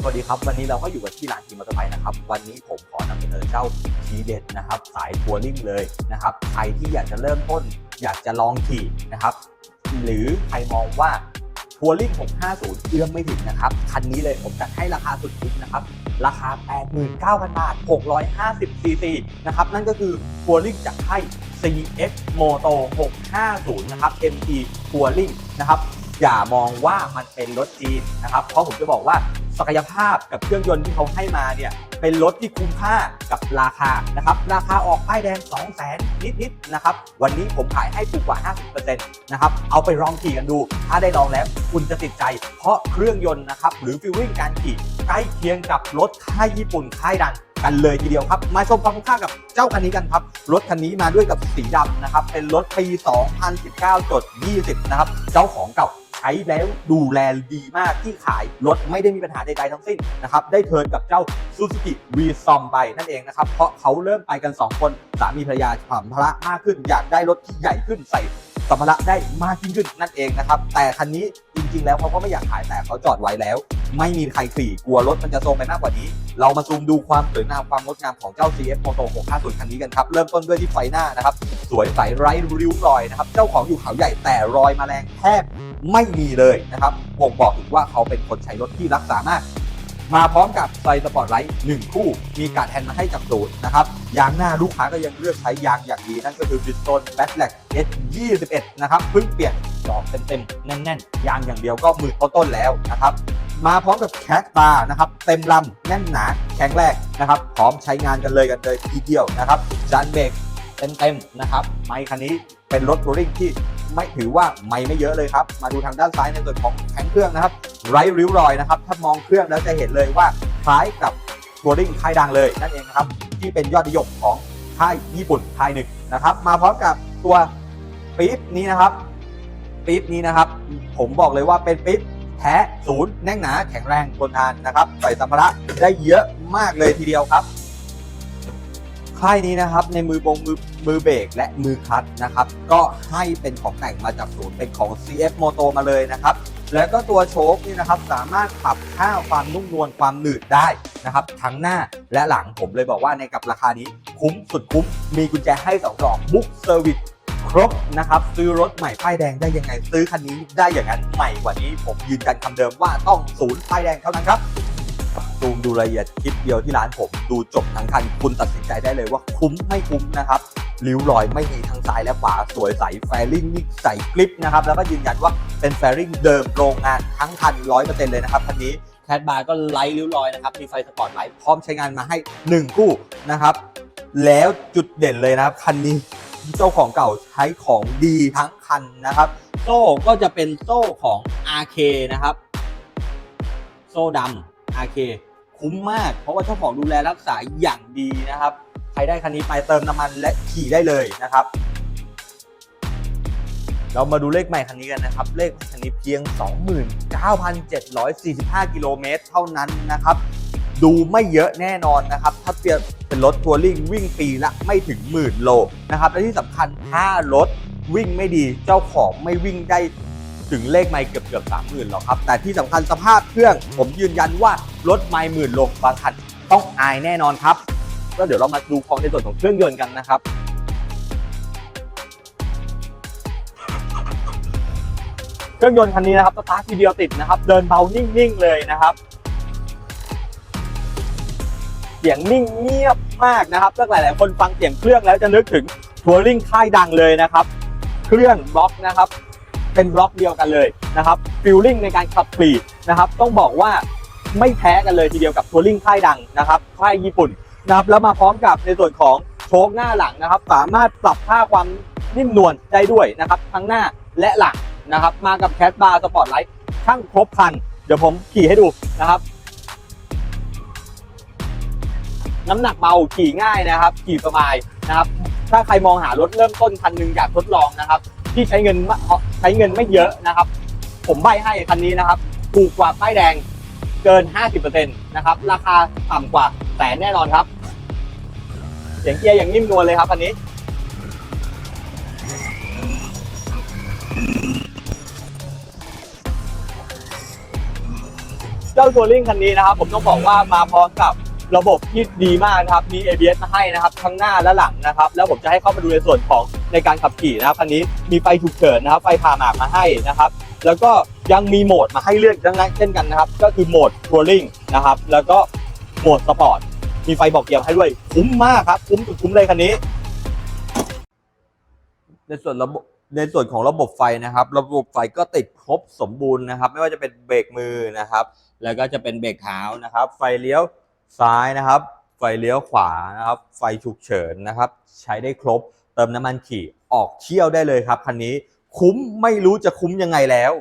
สวัสดีครับ วันนี้เราก็อยู่กันที่ร้านทีมอเตอร์ไซค์นะครับ วันนี้ผมขอนำเสนอเจ้าทีเด็ดนะครับ สายทัวริ่งเลยนะครับ ใครที่อยากจะเริ่มต้น อยากจะลองขี่นะครับ หรือใครมองว่าทัวริง650 เอื้อมไม่ถึงนะครับ คันนี้เลยผมจัดให้ราคาสุดคุ้มนะครับ ราคา 89,000 บาท 650 cc นะครับ นั่นก็คือทัวริงจากให้ CX Moto 650 นะครับ MT ทัวริงนะครับ อย่ามองว่ามันเป็นรถจีนนะครับ เพราะผมจะบอกว่า ศักยภาพกับเครื่องยนต์ที่เขาให้มาเนี่ยเป็นรถที่คุ้มค่ากับราคานะครับราคาออกป้ายแดง 2 0 0 0 0 0นิดๆนะครับวันนี้ผมขายให้ถูกกว่า 50%นะครับเอาไปลองขี่กันดู ถ้าได้ลองแล้วคุณจะติดใจ เพราะเครื่องยนต์นะครับหรือฟิลลิ่งการขี่ใกล้เคียงกับรถค่ายญี่ปุ่นค่ายดังกันเลยทีเดียวครับ มาชมความคุ้มค่ากับเจ้าคันนี้กันครับ รถคันนี้มาด้วยกับสีดำนะครับ เป็นรถปี 2019 จด 20 นะครับ เจ้าของเก่า ช้แล้วดูแลดีมากที่ขายรถไม่ได้มีปัญหาใดๆทั้งสิ้นนะครับได้เทิร์นกับเจ้า Suzuki v ซอมไปนั่นเองนะครับเพราะเขาเริ่มไปกัน 2 คนสามีภรรยาสัมภาระมากขึ้น อยากได้รถที่ใหญ่ขึ้นใส่สัมภาระได้มากยิ่งขึ้นนั่นเองนะครับแต่คันนี้จริงๆแล้วเขาก็ไม่อยากขายแต่เขาจอดไว้แล้ว ไม่มีใครขี่กลัวรถมันจะโซมไปมากกว่านี้ เรามาซูมดูความสวยงามความงดงามของเจ้า CF Moto 650 คันนี้กันครับ เริ่มต้นด้วยที่ไฟหน้านะครับ สวยใสไร้ริ้วรอยนะครับ เจ้าของอยู่เขาใหญ่แต่รอยแมลงแทบไม่มีเลยนะครับบ่งบอกถึงว่าเขาเป็นคนใช้รถที่รักษามากมาพร้อมกับไฟสปอร์ตไลท์1คู่ มีการแทนด์มาให้จากศูนย์นะครับยางหน้าลูกค้าก็ยังเลือกใช้ยางอย่างดี นั่นก็คือ Bridgestone b a t l a c S21 นะครับเพิ่งเปลี่ยนดอกเต็มๆ แน่นๆ ยางอย่างเดียวก็หมือต้นๆแล้วนะครับ มาพร้อมกับแคสตาร์นะครับเต็มลำแน่นหนาแข็งแรงนะครับพร้อมใช้งานกันเลยกันเลยทีเดียวนะครับจานเบรกเต็มๆนะครับไมค์คันนี้เป็นรถทัวริงที่ไม่ถือว่าไม่ไม่เยอะเลยครับ มาดูทางด้านซ้ายในส่วนของแข็งเครื่องนะครับ ไร้ริ้วรอยนะครับ ถ้ามองเครื่องแล้วจะเห็นเลยว่าคล้ายกับทัวริงค่ายดังเลยนั่นเองครับ ที่เป็นยอดนิยมของค่ายญี่ปุ่นค่ายหนึ่งนะครับ มาพร้อมกับตัวปี๊บนี้นะครับปี๊บนี้นะครับ ผมบอกเลยว่าเป็นปี๊บ แท้ศูนย์แน่นหนาแข็งแรงทนทานนะครับใส่สัมภาระได้เยอะมากเลยทีเดียวครับค่ายนี้นะครับในมือบงมือมือเบรกและมือคัตนะครับก็ให้เป็นของแต่งมาจากศูนย์เป็นของ CF Moto มาเลยนะครับแล้วก็ตัวโชคนี่นะครับสามารถปรับค่าความนุ่มนวลความหนืดได้นะครับทั้งหน้าและหลังผมเลยบอกว่าในกับราคานี้คุ้มสุดคุ้ม มีกุญแจให้2ดอกบุ๊กเซอร์วิส ครบนะครับ ซื้อรถใหม่ป้ายแดงได้ยังไง ซื้อคันนี้ได้อย่างนั้นใหม่กว่านี้ ผมยืนยันคำเดิมว่าต้องศูนย์ป้ายแดงเท่านั้นครับซูมดูรายละเอียดคลิปเดียวที่ร้านผม ดูจบทั้งคันคุณตัดสินใจได้เลยว่าคุ้มไม่คุ้มนะครับริ้วรอยไม่มีทั้งซ้ายและขวาสวยใสแฟริ่งนี่ใส่กริปนะครับแล้วก็ยืนยันว่าเป็นแฟริ่งเดิมโรงงานทั้งคันร้อยเปอร์เซ็นต์เลยนะครับคันนี้แคดบาร์ก็ไร้ริ้วรอยนะครับมีไฟสปอร์ตไลท์พร้อมใช้งานมาให้ 1 คู่นะครับแล้วจุดเด่นเลยนะครับคันนี้ เจ้าของเก่าใช้ของดีทั้งคันนะครับ โซ่ก็จะเป็นโซ่ของ RK นะครับ โซ่ดำ RK คุ้มมาก เพราะว่าเจ้าของดูแลรักษาอย่างดีนะครับ ใครได้คันนี้ไปเติมน้ำมันและขี่ได้เลยนะครับ เรามาดูเลขใหม่คันนี้กันนะครับ เลขคันนี้เพียง 29,745 กิโลเมตรเท่านั้นนะครับ ดูไม่เยอะแน่นอนนะครับ ถ้าเปรียบเป็นรถทัวริงวิ่งปีละไม่ถึงหมื่นโลนะครับ และที่สำคัญถ้ารถวิ่งไม่ดีเจ้าของไม่วิ่งได้ถึงเลขไม่เกือบเกือบสามหมื่นหรอกครับ แต่ที่สำคัญสภาพเครื่อง ผมยืนยันว่ารถไม่หมื่นโลบางคันต้องอายแน่นอนครับก็เดี๋ยวเรามาดูของในส่วนของเครื่องยนต์กันนะครับเครื่องยนต์คันนี้นะครับสตาร์ททีเดียวติดนะครับ เดินเบานิ่งๆเลยนะครับ สียงนิ่งเงียบมากนะครับถ้าหลายๆคนฟังเสียงเครื่องแล้วจะนึกถึงทัวริงค่ายดังเลยนะครับ เครื่องบล็อกนะครับเป็นบล็อกเดียวกันเลยนะครับฟิลลิ่งในการขับขี่นะครับ ต้องบอกว่าไม่แพ้กันเลยทีเดียวกับทัวริงค่ายดังนะครับค่ายญี่ปุ่นนะครับแล้วมาพร้อมกับในส่วนของโชคหน้าหลังนะครับ สามารถปรับค่าความนิ่มนวลได้ด้วยนะครับทั้งหน้าและหลังนะครับ มากับแคสบาร์สปอร์ตไลท์ช่างครบคัน เดี๋ยวผมขี่ให้ดูนะครับ น้ำหนักเบาขี่ง่ายนะครับ ขี่สบายนะครับถ้าใครมองหารถเริ่มต้นคันหนึ่งอยากทดลองนะครับ ที่ใช้เงินไม่ใช้เงินไม่เยอะนะครับ ผมใบให้คันนี้นะครับ ถูกกว่าป้ายแดงเกิน 50%นะครับ ราคาต่ำกว่าแสนแน่นอนครับ เสียงเกียร์อย่างนิ่มนวลเลยครับคันนี้ เจ้าทัวริงคันนี้นะครับ ผมต้องบอกว่ามาพร้อมกับ ระบบที่ดีมากนะครับ มี ABS มาให้นะครับ ทั้งหน้าและหลังนะครับ แล้วผมจะให้เข้ามาดูในส่วนของในการขับขี่นะครับคันนี้มีไฟฉุกเฉินนะครับ ไฟผ่าหมากมาให้นะครับ แล้วก็ยังมีโหมดมาให้เลือกดังนั้นเช่นกันนะครับ ก็คือโหมดทัวริงนะครับ แล้วก็โหมดสปอร์ต มีไฟบอกเกียร์ให้ด้วย คุ้มมากครับ คุ้มสุดคุ้มเลยคันนี้ ในส่วนระบบในส่วนของระบบไฟนะครับ ระบบไฟก็ติดครบสมบูรณ์นะครับ ไม่ว่าจะเป็นเบรกมือนะครับ แล้วก็จะเป็นเบรกเท้านะครับ ไฟเลี้ยว ซ้ายนะครับ ไฟเลี้ยวขวานะครับ ไฟฉุกเฉินนะครับ ใช้ได้ครบ เติมน้ำมันขี่ออกเที่ยวได้เลยครับคันนี้คุ้มไม่รู้จะคุ้มยังไงแล้ว